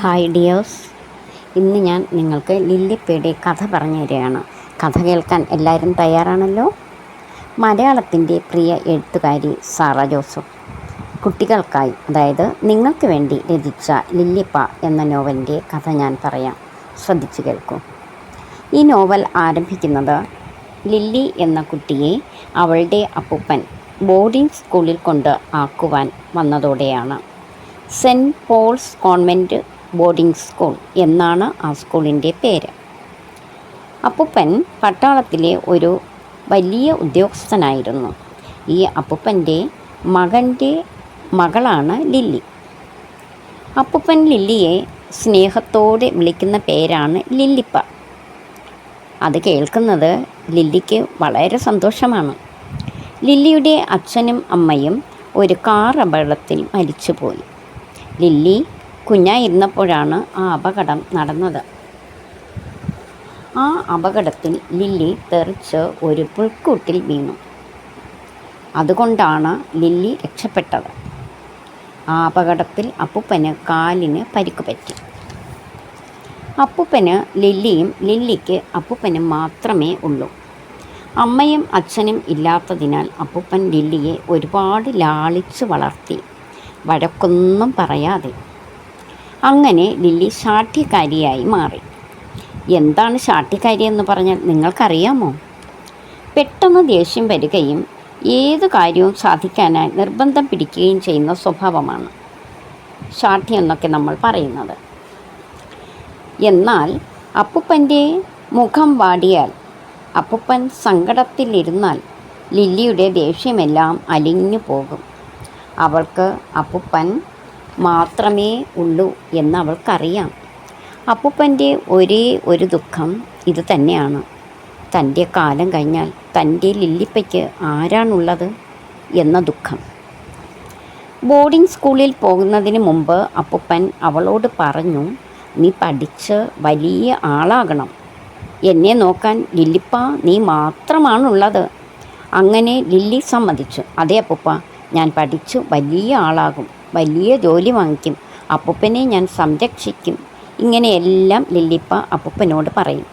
Hi dears. ഇന്ന് ഞാൻ നിങ്ങൾക്ക് ലില്ലിപ്പയുടെ കഥ പറഞ്ഞു തരികയാണ്. കഥ കേൾക്കാൻ എല്ലാവരും തയ്യാറാണല്ലോ? മലയാളത്തിന്റെ പ്രിയ എഴുത്തുകാരി സാറ ജോസഫ്. കുട്ടികൾക്കായി അതായത് നിങ്ങൾക്ക് വേണ്ടി രചിച്ച ലില്ലിപ്പ എന്ന നോവലിന്റെ കഥ ഞാൻ പറയാം. ശ്രദ്ധിച്ചു കേൾക്കൂ. ഈ നോവൽ ആരംഭിക്കുന്നത് ലില്ലി എന്ന കുട്ടിയെ അവളുടെ അപ്പൂപ്പൻ ബോർഡിംഗ് സ്കൂളിൽ കൊണ്ട് ആക്കുവാൻ വന്നതോടെയാണ്. Saint Paul's convent boarding school എന്നാണ് ആ സ്കൂളിന്റെ പേര്. അപ്പൂപ്പൻ പട്ടാളത്തിലെ ഒരു വലിയ ഉദ്യോഗസ്ഥനായിരുന്നു. ഈ അപ്പൂപ്പന്റെ മകന്റെ മകളാണ് ലില്ലി. അപ്പൂപ്പൻ ലില്ലിയെ സ്നേഹത്തോടെ വിളിക്കുന്ന പേരാണ് ലില്ലിപ്പ. അത് കേൾക്കുന്നത് ലില്ലിക്ക് വളരെ സന്തോഷമാണ്. ലില്ലിയുടെ അച്ഛനും അമ്മയും ഒരു കാർ അപകടത്തിൽ മരിച്ചുപോയി. ലില്ലി കുഞ്ഞായിരുന്നപ്പോഴാണ് ആ അപകടം നടന്നത്. ആ അപകടത്തിൽ ലില്ലി തെറിച്ച് ഒരു പുൽക്കൂട്ടിൽ വീണു. അതുകൊണ്ടാണ് ലില്ലി രക്ഷപ്പെട്ടത്. ആ അപകടത്തിൽ അപ്പൂപ്പന് കാലിന് പരിക്ക് പറ്റി. അപ്പൂപ്പന് ലില്ലിയും ലില്ലിക്ക് അപ്പൂപ്പനും മാത്രമേ ഉള്ളൂ. അമ്മയും അച്ഛനും ഇല്ലാത്തതിനാൽ അപ്പൂപ്പൻ ലില്ലിയെ ഒരുപാട് ലാളിച്ച് വളർത്തി. വഴക്കൊന്നും പറയാതെ അങ്ങനെ ലില്ലി ശാഠ്യക്കാരിയായി മാറി. എന്താണ് ശാഠ്യക്കാരി എന്ന് പറഞ്ഞാൽ നിങ്ങൾക്കറിയാമോ? പെട്ടെന്ന് ദേഷ്യം വരികയും ഏത് കാര്യവും സാധിക്കാനായി നിർബന്ധം പിടിക്കുകയും ചെയ്യുന്ന സ്വഭാവമാണ് ശാഠ്യം എന്നൊക്കെ നമ്മൾ പറയുന്നത്. എന്നാൽ അപ്പുപ്പന്റെ മുഖം വാടിയാൽ അപ്പുപ്പൻ സങ്കടത്തിലിരുന്നാൽ ലില്ലിയുടെ ദേഷ്യമെല്ലാം അലിഞ്ഞു പോകും. അവൾക്ക് അപ്പൂപ്പൻ മാത്രമേ ഉള്ളൂ എന്ന് അവൾക്കറിയാം അപ്പൂപ്പന്റെ ഒരേ ഒരു ദുഃഖം ഇത് തന്നെയാണ്. തന്റെ കാലം കഴിഞ്ഞാൽ തന്റെ ലില്ലിപ്പയ്ക്ക് ആരാണുള്ളത് എന്ന ദുഃഖം. ബോർഡിംഗ് സ്കൂളിൽ പോകുന്നതിന് മുമ്പ് അപ്പൂപ്പൻ അവളോട് പറഞ്ഞു നീ പഠിച്ച് വലിയ ആളാകണം. എന്നെ നോക്കാൻ ലില്ലിപ്പ നീ മാത്രമാണുള്ളത്. അങ്ങനെ ലില്ലി സമ്മതിച്ചു. അതേ അപ്പൂപ്പ ഞാൻ പഠിച്ചു വലിയ ആളാകും. വലിയ ജോലി വാങ്ങിക്കും. അപ്പൂപ്പനെ ഞാൻ സംരക്ഷിക്കും. ഇങ്ങനെയെല്ലാം ലില്ലിപ്പ അപ്പൂപ്പനോട് പറയും.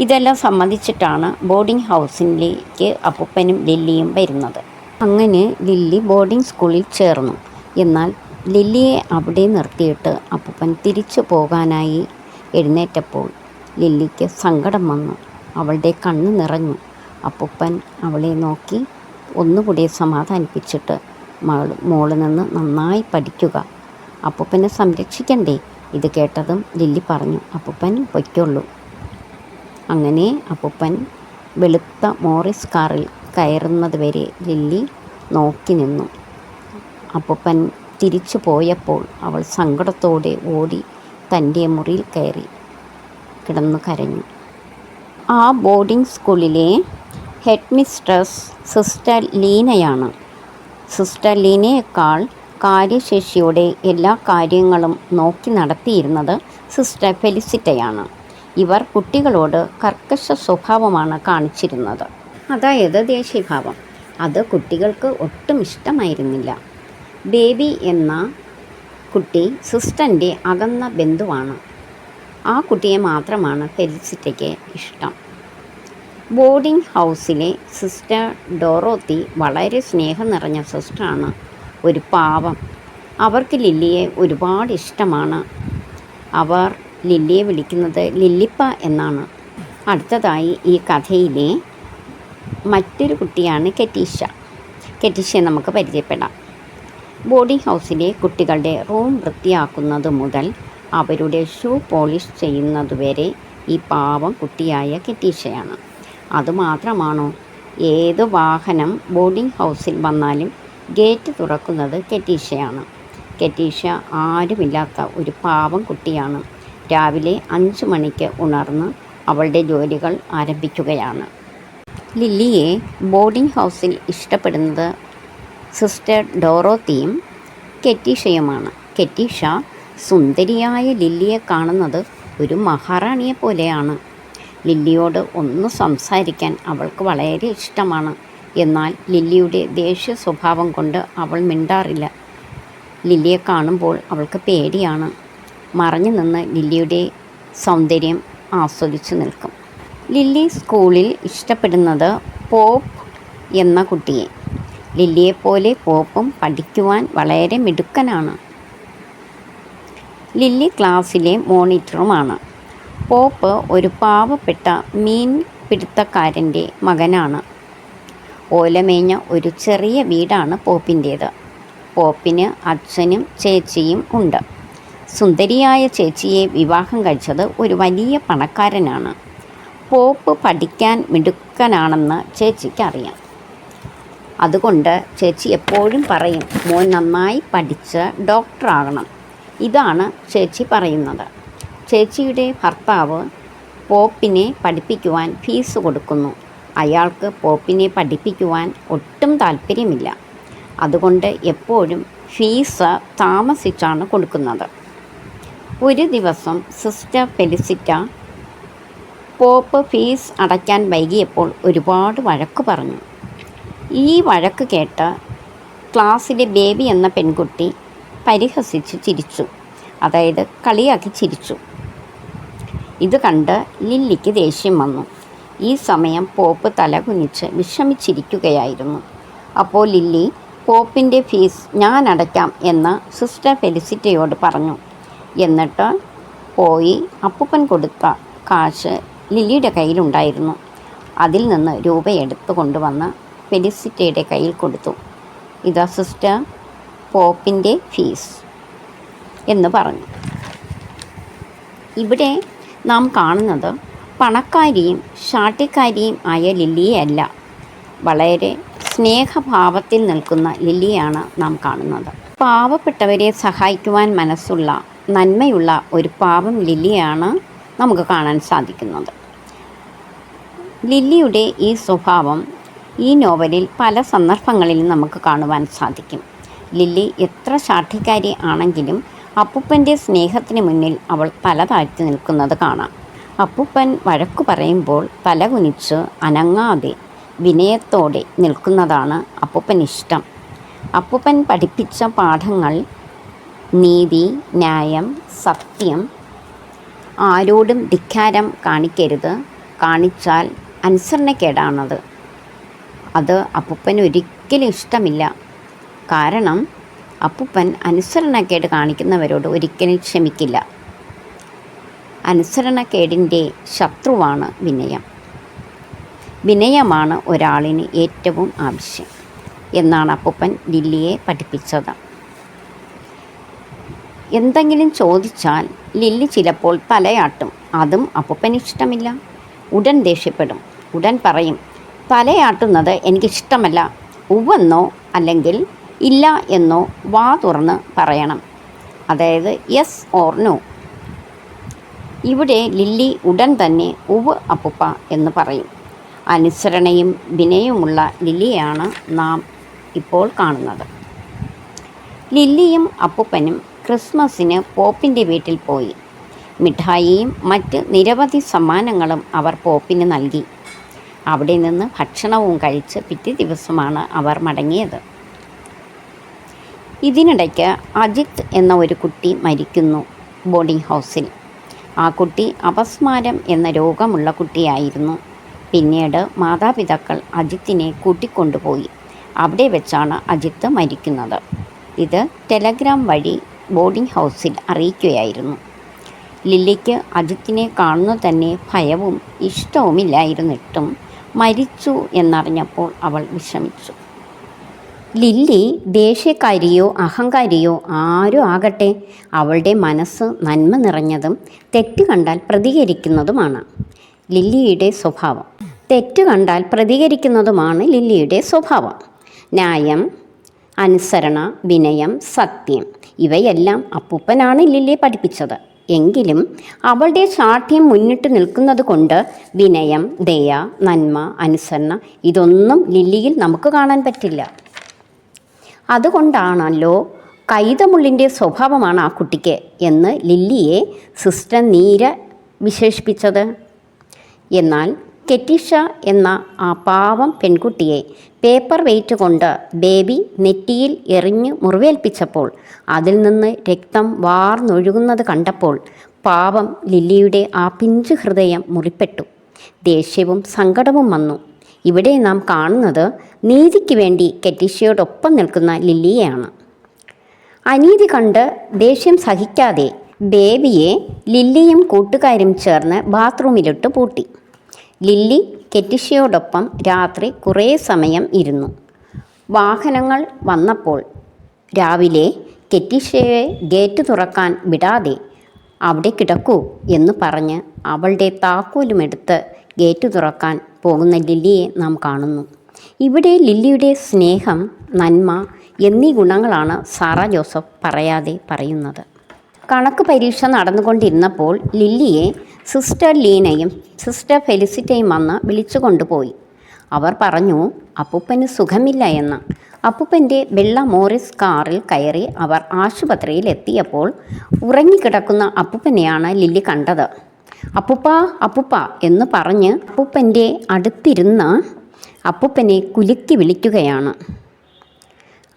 ഇതെല്ലാം സമ്മതിച്ചിട്ടാണ് ബോർഡിംഗ് ഹൗസിലേക്ക് അപ്പൂപ്പനും ലില്ലിയും വരുന്നത്. അങ്ങനെ ലില്ലി ബോർഡിംഗ് സ്കൂളിൽ ചേർന്നു. എന്നാൽ ലില്ലിയെ അവിടെ നിർത്തിയിട്ട് അപ്പൂപ്പൻ തിരിച്ചു പോകാനായി എഴുന്നേറ്റപ്പോൾ ലില്ലിക്ക് സങ്കടം വന്നു. അവളുടെ കണ്ണ് നിറഞ്ഞു. അപ്പൂപ്പൻ അവളെ നോക്കി ഒന്നുകൂടി സമാധാനിപ്പിച്ചിട്ട് മകൾ മോളിൽ നിന്ന് നന്നായി പഠിക്കുക. അപ്പൂപ്പനെ സംരക്ഷിക്കണ്ടേ? ഇത് കേട്ടതും ലില്ലി പറഞ്ഞു അപ്പൂപ്പൻ പൊയ്ക്കൊള്ളൂ. അങ്ങനെ അപ്പൂപ്പൻ വെളുത്ത മോറിസ് കാറിൽ കയറുന്നത് വരെ ലില്ലി നോക്കി നിന്നു. അപ്പൂപ്പൻ തിരിച്ചു പോയപ്പോൾ അവൾ സങ്കടത്തോടെ ഓടി തന്റെ മുറിയിൽ കയറി കിടന്നു കരഞ്ഞു. ആ ബോർഡിംഗ് സ്കൂളിലെ ഹെഡ് മിസ്ട്രസ് സിസ്റ്റർ ലീനയാണ്. സിസ്റ്റർ ലീനയേക്കാൾ കാര്യശേഷിയോടെ എല്ലാ കാര്യങ്ങളും നോക്കി നടത്തിയിരുന്നത് സിസ്റ്റർ ഫെലിസിറ്റയാണ്. ഇവർ കുട്ടികളോട് കർക്കശ സ്വഭാവമാണ് കാണിച്ചിരുന്നത്. അതായത് ദേഷ്യഭാവം. അത് കുട്ടികൾക്ക് ഒട്ടും ഇഷ്ടമായിരുന്നില്ല. ബേബി എന്ന കുട്ടി സിസ്റ്റന്റെ അകന്ന ബന്ധുവാണ്. ആ കുട്ടിയെ മാത്രമാണ് ഫെലിസിറ്റയ്ക്ക് ഇഷ്ടം. ബോർഡിംഗ് ഹൗസിലെ സിസ്റ്റർ ഡോറോത്തി വളരെ സ്നേഹം നിറഞ്ഞ സിസ്റ്ററാണ്. ഒരു പാവം. അവർക്ക് ലില്ലിയെ ഒരുപാട് ഇഷ്ടമാണ്. അവർ ലില്ലിയെ വിളിക്കുന്നത് ലില്ലിപ്പ എന്നാണ്. അടുത്തതായി ഈ കഥയിലെ മറ്റൊരു കുട്ടിയാണ് കെറ്റീഷ. കെറ്റീഷയെ നമുക്ക് പരിചയപ്പെടാം. ബോർഡിംഗ് ഹൗസിലെ കുട്ടികളുടെ റൂം വൃത്തിയാക്കുന്നത് മുതൽ അവരുടെ ഷൂ പോളിഷ് ചെയ്യുന്നതുവരെ ഈ പാവം കുട്ടിയായ കെറ്റീഷയാണ്. അതുമാത്രമാണോ? ഏത് വാഹനം ബോർഡിംഗ് ഹൗസിൽ വന്നാലും ഗേറ്റ് തുറക്കുന്നത് കെറ്റീഷയാണ് കെറ്റീഷ ആരുമില്ലാത്ത ഒരു പാവം കുട്ടിയാണ്. രാവിലെ അഞ്ച് മണിക്ക് ഉണർന്ന് അവളുടെ ജോലികൾ ആരംഭിക്കുകയാണ്. ലില്ലിയെ ബോർഡിംഗ് ഹൗസിൽ ഇഷ്ടപ്പെടുന്നത് സിസ്റ്റർ ഡോറോത്തിയും കെറ്റീഷയുമാണ് കെറ്റീഷ സുന്ദരിയായ ലില്ലിയെ കാണുന്നത് ഒരു മഹാറാണിയെ പോലെയാണ്. ലില്ലിയോട് ഒന്ന് സംസാരിക്കാൻ അവൾക്ക് വളരെ ഇഷ്ടമാണ്. എന്നാൽ ലില്ലിയുടെ ദേഷ്യ സ്വഭാവം കൊണ്ട് അവൾ മിണ്ടാറില്ല. ലില്ലിയെ കാണുമ്പോൾ അവൾക്ക് പേടിയാണ്. മറഞ്ഞു നിന്ന് ലില്ലിയുടെ സൗന്ദര്യം ആസ്വദിച്ചു നിൽക്കും. ലില്ലി സ്കൂളിൽ ഇഷ്ടപ്പെടുന്നത് പോപ്പ് എന്ന കുട്ടിയെ. ലില്ലിയെപ്പോലെ പോപ്പും പഠിക്കുവാൻ വളരെ മിടുക്കനാണ്. ലില്ലി ക്ലാസ്സിലെ മോണിറ്ററുമാണ്. പോപ്പ് ഒരു പാവപ്പെട്ട മീൻ പിടുത്തക്കാരന്റെ മകനാണ്. ഓലമേഞ്ഞ ഒരു ചെറിയ വീടാണ് പോപ്പിന്റേത്. പോപ്പിന് അച്ഛനും ചേച്ചിയും ഉണ്ട്. സുന്ദരിയായ ചേച്ചിയെ വിവാഹം കഴിച്ചത് ഒരു വലിയ പണക്കാരനാണ്. പോപ്പ് പഠിക്കാൻ മിടുക്കനാണെന്ന് ചേച്ചിക്കറിയാം. അതുകൊണ്ട് ചേച്ചി എപ്പോഴും പറയും മോൻ നന്നായി പഠിച്ച് ഡോക്ടറാകണം. ഇതാണ് ചേച്ചി പറയുന്നത്. ചേച്ചിയുടെ ഭർത്താവ് പോപ്പിനെ പഠിപ്പിക്കുവാൻ ഫീസ് കൊടുക്കുന്നു. അയാൾക്ക് പോപ്പിനെ പഠിപ്പിക്കുവാൻ ഒട്ടും താല്പര്യമില്ല. അതുകൊണ്ട് എപ്പോഴും ഫീസ് താമസിച്ചാണ് കൊടുക്കുന്നത്. ഒരു ദിവസം സിസ്റ്റർ ഫെലിസിറ്റ പോപ്പ് ഫീസ് അടയ്ക്കാൻ വൈകിയപ്പോൾ ഒരുപാട് വഴക്ക് പറഞ്ഞു. ഈ വഴക്ക് കേട്ട് ക്ലാസ്സിലെ ബേബി എന്ന പെൺകുട്ടി പരിഹസിച്ച് ചിരിച്ചു. അതായത് കളിയാക്കി ചിരിച്ചു. ഇത് കണ്ട് ലില്ലിക്ക് ദേഷ്യം വന്നു. ഈ സമയം പോപ്പ് തല തലകുനിച്ച് വിഷമിച്ചിരിക്കുകയായിരുന്നു. അപ്പോൾ ലില്ലി പോപ്പിന്റെ ഫീസ് ഞാൻ അടയ്ക്കാം എന്ന് സിസ്റ്റർ ഫെലിസിറ്റയോട് പറഞ്ഞു. എന്നിട്ട് പോയി അപ്പൂപ്പൻ കൊടുത്ത കാശ് ലില്ലിയുടെ കയ്യിലുണ്ടായിരുന്നു. അതിൽ നിന്ന് രൂപ എടുത്തു കൊണ്ടുവന്ന് ഫെലിസിറ്റയുടെ കയ്യിൽ കൊടുത്തു. ഇതാ സിസ്റ്റർ പോപ്പിന്റെ ഫീസ് എന്ന് പറഞ്ഞു. ഇവിടെ നാം കാണുന്നത് പണക്കാരിയും ഷാട്ടിക്കാരിയും ആയ ലില്ലിയെ അല്ല വളരെ സ്നേഹഭാവത്തിൽ നിൽക്കുന്ന ലില്ലിയാണ് നാം കാണുന്നത്. പാവപ്പെട്ടവരെ സഹായിക്കുവാൻ മനസ്സുള്ള നന്മയുള്ള ഒരു പാവം ലില്ലിയാണ് നമുക്ക് കാണാൻ സാധിക്കുന്നത്. ലില്ലിയുടെ ഈ സ്വഭാവം ഈ നോവലിൽ പല സന്ദർഭങ്ങളിലും നമുക്ക് കാണുവാൻ സാധിക്കും. ലില്ലി എത്ര ഷാഠിക്കാരി ആണെങ്കിലും അപ്പൂപ്പന്റെ സ്നേഹത്തിന് മുന്നിൽ അവൾ തല താഴ്ത്തി നിൽക്കുന്നത് കാണാം. അപ്പൂപ്പൻ വഴക്കു പറയുമ്പോൾ തല കുനിച്ച് അനങ്ങാതെ വിനയത്തോടെ നിൽക്കുന്നതാണ് അപ്പൂപ്പൻ ഇഷ്ടം അപ്പൂപ്പൻ പഠിപ്പിച്ച പാഠങ്ങൾ നീതി ന്യായം സത്യം ആരോടും ധിക്കാരം കാണിക്കരുത്. കാണിച്ചാൽ അനുസരണക്കേടാണത് അത് അപ്പൂപ്പന് ഒരിക്കലും ഇഷ്ടമില്ല. കാരണം അപ്പൂപ്പൻ അനുസരണക്കേട് കാണിക്കുന്നവരോട് ഒരിക്കലും ക്ഷമിക്കില്ല. അനുസരണക്കേടിന്റെ ശത്രുവാണ് വിനയം. വിനയമാണ് ഒരാളിന് ഏറ്റവും ആവശ്യം എന്നാണ് അപ്പൂപ്പൻ ലില്ലിയെ പഠിപ്പിച്ചത്. എന്തെങ്കിലും ചോദിച്ചാൽ ലില്ലി ചിലപ്പോൾ തലയാട്ടും. അതും അപ്പൂപ്പന് ഇഷ്ടമില്ല. ഉടൻ ദേഷ്യപ്പെടും. ഉടൻ പറയും തലയാട്ടുന്നത് എനിക്കിഷ്ടമല്ല. ഉവെന്നോ അല്ലെങ്കിൽ ഇല്ല എന്നോ വാ തുറന്ന് പറയണം. അതായത് യെസ് ഓർ നോ. ഇവിടെ ലില്ലി ഉടൻ തന്നെ ഉവ് അപ്പുപ്പ എന്ന് പറയും. അനുസരണയും വിനയുമുള്ള ലില്ലിയാണ് നാം ഇപ്പോൾ കാണുന്നത്. ലില്ലിയും അപ്പുപ്പനും ക്രിസ്മസിന് പോപ്പിന്റെ വീട്ടിൽ പോയി. മിഠായിയും മറ്റ് നിരവധി സമ്മാനങ്ങളും അവർ പോപ്പിന് നൽകി. അവിടെ നിന്ന് ഭക്ഷണവും കഴിച്ച് പിറ്റേ ദിവസമാണ് അവർ മടങ്ങിയത്. ഇതിനിടയ്ക്ക് അജിത് എന്ന ഒരു കുട്ടി മരിക്കുന്നു ബോർഡിംഗ് ഹൗസിൽ. ആ കുട്ടി അപസ്മാരം എന്ന രോഗമുള്ള കുട്ടിയായിരുന്നു. പിന്നീട് മാതാപിതാക്കൾ അജിത്തിനെ കൂട്ടിക്കൊണ്ടുപോയി. അവിടെ വെച്ചാണ് അജിത്ത് മരിക്കുന്നത്. ഇത് ടെലഗ്രാം വഴി ബോർഡിംഗ് ഹൗസിൽ അറിയിക്കുകയായിരുന്നു. ലില്ലിക്ക് അജിത്തിനെ കാണുന്നു തന്നെ ഭയവും ഇഷ്ടവുമില്ലായിരുന്നിട്ടും മരിച്ചു എന്നറിഞ്ഞപ്പോൾ അവൾ വിഷമിച്ചു. ലില്ലി ദേഷ്യക്കാരിയോ അഹങ്കാരിയോ ആരും ആകട്ടെ അവളുടെ മനസ്സ് നന്മ നിറഞ്ഞതും തെറ്റ് കണ്ടാൽ പ്രതികരിക്കുന്നതുമാണ് ലില്ലിയുടെ സ്വഭാവം. തെറ്റ് കണ്ടാൽ പ്രതികരിക്കുന്നതുമാണ് ലില്ലിയുടെ സ്വഭാവം. ന്യായം അനുസരണ വിനയം സത്യം ഇവയെല്ലാം അപ്പൂപ്പനാണ് ലില്ലിയെ പഠിപ്പിച്ചത്. എങ്കിലും അവളുടെ സാഠ്യം മുന്നിട്ട് നിൽക്കുന്നത് കൊണ്ട് വിനയം ദയ നന്മ അനുസരണ ഇതൊന്നും ലില്ലിയിൽ നമുക്ക് കാണാൻ പറ്റില്ല. അതുകൊണ്ടാണല്ലോ കൈതമുള്ളിന്റെ സ്വഭാവമാണ് ആ കുട്ടിക്ക് എന്ന് ലില്ലിയെ സിസ്റ്റർ നീര വിശേഷിപ്പിച്ചത്. എന്നാൽ കെറ്റിഷ എന്ന ആ പാവം പെൺകുട്ടിയെ പേപ്പർ വെയിറ്റ് കൊണ്ട് ബേബി നെറ്റിയിൽ എറിഞ്ഞ് മുറിവേൽപ്പിച്ചപ്പോൾ അതിൽ നിന്ന് രക്തം വാർന്നൊഴുകുന്നത് കണ്ടപ്പോൾ പാവം ലില്ലിയുടെ ആ പിഞ്ചു ഹൃദയം മുറിപ്പെട്ടു. ദേഷ്യവും സങ്കടവും വന്നു. ഇവിടെ നാം കാണുന്നത് നീതിക്ക് വേണ്ടി കെറ്റിഷയോടൊപ്പം നിൽക്കുന്ന ലില്ലിയെയാണ്. അനീതി കണ്ട് ദേഷ്യം സഹിക്കാതെ ബേബിയെ ലില്ലിയും കൂട്ടുകാരും ചേർന്ന് ബാത്റൂമിലിട്ട് പൂട്ടി. ലില്ലി കെറ്റിഷയോടൊപ്പം രാത്രി കുറേ സമയം ഇരുന്നു. വാഹനങ്ങൾ വന്നപ്പോൾ രാവിലെ കെറ്റിഷയെ ഗേറ്റ് തുറക്കാൻ വിടാതെ അവിടെ കിടക്കൂ എന്ന് പറഞ്ഞ് അവളുടെ താക്കോലുമെടുത്ത് ഗേറ്റ് തുറക്കാൻ പോകുന്ന ലില്ലിയെ നാം കാണുന്നു. ഇവിടെ ലില്ലിയുടെ സ്നേഹം നന്മ എന്നീ ഗുണങ്ങളാണ് സാറ ജോസഫ് പറയാതെ പറയുന്നത്. കണക്ക് പരീക്ഷ നടന്നുകൊണ്ടിരുന്നപ്പോൾ ലില്ലിയെ സിസ്റ്റർ ലീനയും സിസ്റ്റർ ഫെലിസിറ്റയും വന്ന് വിളിച്ചു കൊണ്ടുപോയി. അവർ പറഞ്ഞു അപ്പൂപ്പന് സുഖമില്ല എന്ന്. അപ്പൂപ്പന്റെ വെള്ള മോറിസ് കാറിൽ കയറി അവർ ആശുപത്രിയിൽ എത്തിയപ്പോൾ ഉറങ്ങിക്കിടക്കുന്ന അപ്പൂപ്പനെയാണ് ലില്ലി കണ്ടത്. അപ്പൂപ്പ അപ്പൂപ്പ എന്ന് പറഞ്ഞ് അപ്പൂപ്പന്റെ അടുത്തിരുന്ന് അപ്പൂപ്പനെ കുലുക്കി വിളിക്കുകയാണ്.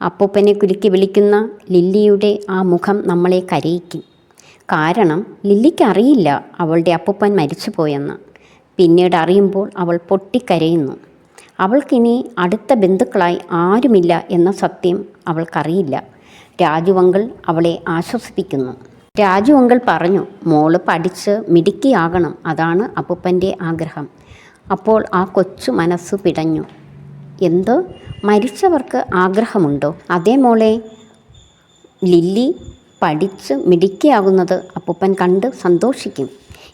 അപ്പൂപ്പനെ കുലുക്കി വിളിക്കുന്ന ലില്ലിയുടെ ആ മുഖം നമ്മളെ കരയിക്കും. കാരണം ലില്ലിക്കറിയില്ല അവളുടെ അപ്പൂപ്പൻ മരിച്ചുപോയെന്ന്. പിന്നീട് അറിയുമ്പോൾ അവൾ പൊട്ടിക്കരയുന്നു. അവൾക്കിനി അടുത്ത ബന്ധുക്കളായി ആരുമില്ല എന്ന സത്യം അവൾക്കറിയില്ല. രാജുവങ്കൾ അവളെ ആശ്വസിപ്പിക്കുന്നു. രാജുവങ്കൾ പറഞ്ഞു മോൾ പഠിച്ച് മിടുക്കിയാകണം അതാണ് അപ്പൂപ്പന്റെ ആഗ്രഹം. അപ്പോൾ ആ കൊച്ചു മനസ്സ് പിടഞ്ഞു. എന്തോ? മരിച്ചവർക്ക് ആഗ്രഹമുണ്ടോ? അതേ മോളെ ലില്ലി പഠിച്ച് മിടുക്കിയാകുന്നത് അപ്പൂപ്പൻ കണ്ട് സന്തോഷിക്കും.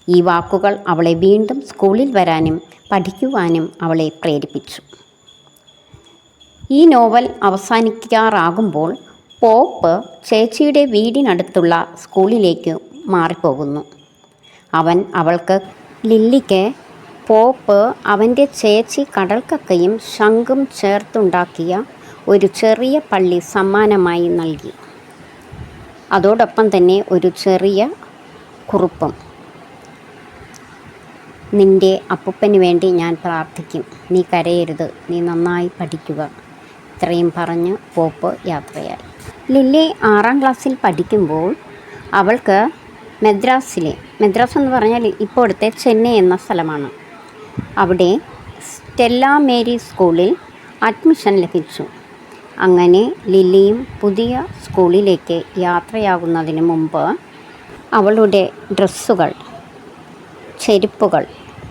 ഈ വാക്കുകൾ അവളെ വീണ്ടും സ്കൂളിൽ വരാനും പഠിക്കുവാനും അവളെ പ്രേരിപ്പിച്ചു. ഈ നോവൽ അവസാനിക്കാറാകുമ്പോൾ പോപ്പ് ചേച്ചിയുടെ വീടിനടുത്തുള്ള സ്കൂളിലേക്ക് മാറിപ്പോകുന്നു. അവൻ അവൾക്ക് ലില്ലിക്ക് പോപ്പ് അവന്റെ ചേച്ചി കടൽക്കക്കയും ശംഖും ചേർത്തുണ്ടാക്കിയ ഒരു ചെറിയ പള്ളി സമ്മാനമായി നൽകി. അതോടൊപ്പം തന്നെ ഒരു ചെറിയ കുറിപ്പും. നിന്റെ അപ്പൂപ്പന് വേണ്ടി ഞാൻ പ്രാർത്ഥിക്കും. നീ കരയരുത്. നീ നന്നായി പഠിക്കുക. ഇത്രയും പറഞ്ഞ് പോപ്പ് യാത്രയായി. ലില്ലി ആറാം ക്ലാസ്സിൽ പഠിക്കുമ്പോൾ അവൾക്ക് മദ്രാസിലെ മദ്രാസ് എന്ന് പറഞ്ഞാൽ ഇപ്പോൾ ഇപ്പോഴത്തെ ചെന്നൈ എന്ന സ്ഥലമാണ്. അവിടെ സ്റ്റെല്ല മേരി സ്കൂളിൽ അഡ്മിഷൻ ലഭിച്ചു. അങ്ങനെ ലില്ലിയും പുതിയ സ്കൂളിലേക്ക് യാത്രയാകുന്നതിന് മുമ്പ് അവളുടെ ഡ്രസ്സുകൾ ചെരുപ്പുകൾ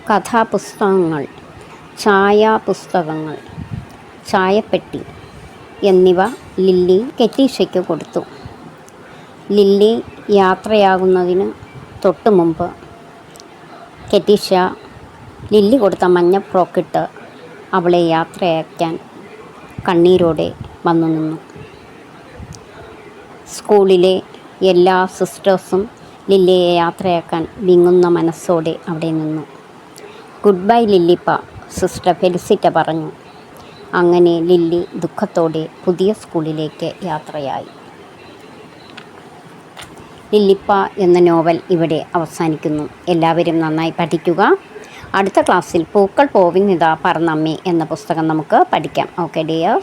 കഥാപുസ്തകങ്ങൾ ഛായാപുസ്തകങ്ങൾ ചായപ്പെട്ടി എന്നിവ ലില്ലി കെറ്റീഷയ്ക്ക് കൊടുത്തു. ലില്ലി യാത്രയാകുന്നതിന് തൊട്ട് മുമ്പ് കെറ്റീഷ ലില്ലി കൊടുത്ത മഞ്ഞ ഫ്രോക്കിട്ട് അവളെ യാത്രയാക്കാൻ കണ്ണീരോടെ വന്നു നിന്നു. സ്കൂളിലെ എല്ലാ സിസ്റ്റേഴ്സും ലില്ലിയെ യാത്രയാക്കാൻ വിങ്ങുന്ന മനസ്സോടെ അവിടെ നിന്നു. ഗുഡ് ബൈ ലില്ലിപ്പ സിസ്റ്റർ ഫെലിസിറ്റ പറഞ്ഞു. അങ്ങനെ ലില്ലി ദുഃഖത്തോടെ പുതിയ സ്കൂളിലേക്ക് യാത്രയായി. ലില്ലിപ്പ എന്ന നോവൽ ഇവിടെ അവസാനിക്കുന്നു. എല്ലാവരും നന്നായി പഠിക്കുക. അടുത്ത ക്ലാസ്സിൽ പൂക്കൾ പോവിനിതാ പറന്നമ്മി എന്ന പുസ്തകം നമുക്ക് പഠിക്കാം. Okay dear